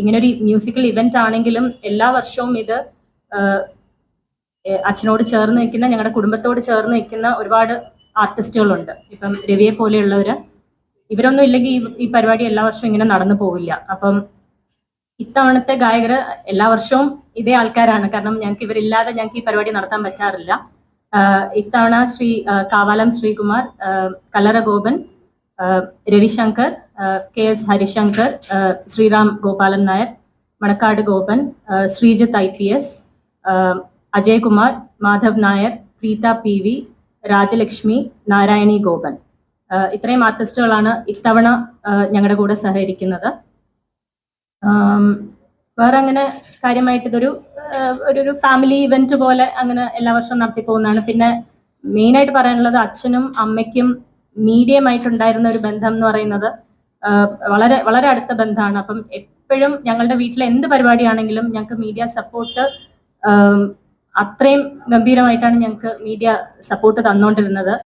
ഇങ്ങനൊരു musical event ആണെങ്കിലും എല്ലാ വർഷവും ഇത് അച്ഛനോട് ചേർന്ന് നിൽക്കുന്ന ഞങ്ങളുടെ കുടുംബത്തോട് ചേർന്ന് നിൽക്കുന്ന ഒരുപാട് ആർട്ടിസ്റ്റുകളുണ്ട് ഇപ്പം രവിയെ പോലെയുള്ളവര്. ഇവരൊന്നും ഇല്ലെങ്കിൽ ഈ പരിപാടി എല്ലാ വർഷവും ഇങ്ങനെ നടന്നു പോവില്ല. അപ്പം ഇത്തവണത്തെ ഗായകർ എല്ലാ വർഷവും ഇതേ ആൾക്കാരാണ്. കാരണം ഞങ്ങൾക്ക് ഇവരില്ലാതെ ഞങ്ങൾക്ക് ഈ പരിപാടി നടത്താൻ പറ്റാറില്ല. ഇത്തവണ Shri Kavalam Sreekumar Kallara Gopan Ravishankar K S Harishankar Sreeram Gopalan Nair Manacaud Gopan Sreejith I P S Ajaykumar Madhav Nair Preetha P V Rajalakshmi Narayani Gopan. ഇത്രയും ആർട്ടിസ്റ്റുകളാണ് ഇത്തവണ ഞങ്ങളുടെ കൂടെ സഹകരിക്കുന്നത്. വേറെ അങ്ങനെ കാര്യമായിട്ട് ഇതൊരു ഒരു ഫാമിലി ഇവന്റ് പോലെ അങ്ങനെ എല്ലാ വർഷവും നടത്തി പോകുന്നതാണ്. പിന്നെ മെയിനായിട്ട് പറയാനുള്ളത് അച്ഛനും അമ്മയ്ക്കും മീഡിയമായിട്ടുണ്ടായിരുന്ന ഒരു ബന്ധം എന്ന് പറയുന്നത് വളരെ വളരെ അടുത്ത ബന്ധമാണ്. അപ്പം എപ്പോഴും ഞങ്ങളുടെ വീട്ടിലെ എന്ത് പരിപാടിയാണെങ്കിലും ഞങ്ങൾക്ക് മീഡിയ സപ്പോർട്ട് അത്രയും ഗംഭീരമായിട്ടാണ് ഞങ്ങൾക്ക് മീഡിയ സപ്പോർട്ട് തന്നുകൊണ്ടിരുന്നത്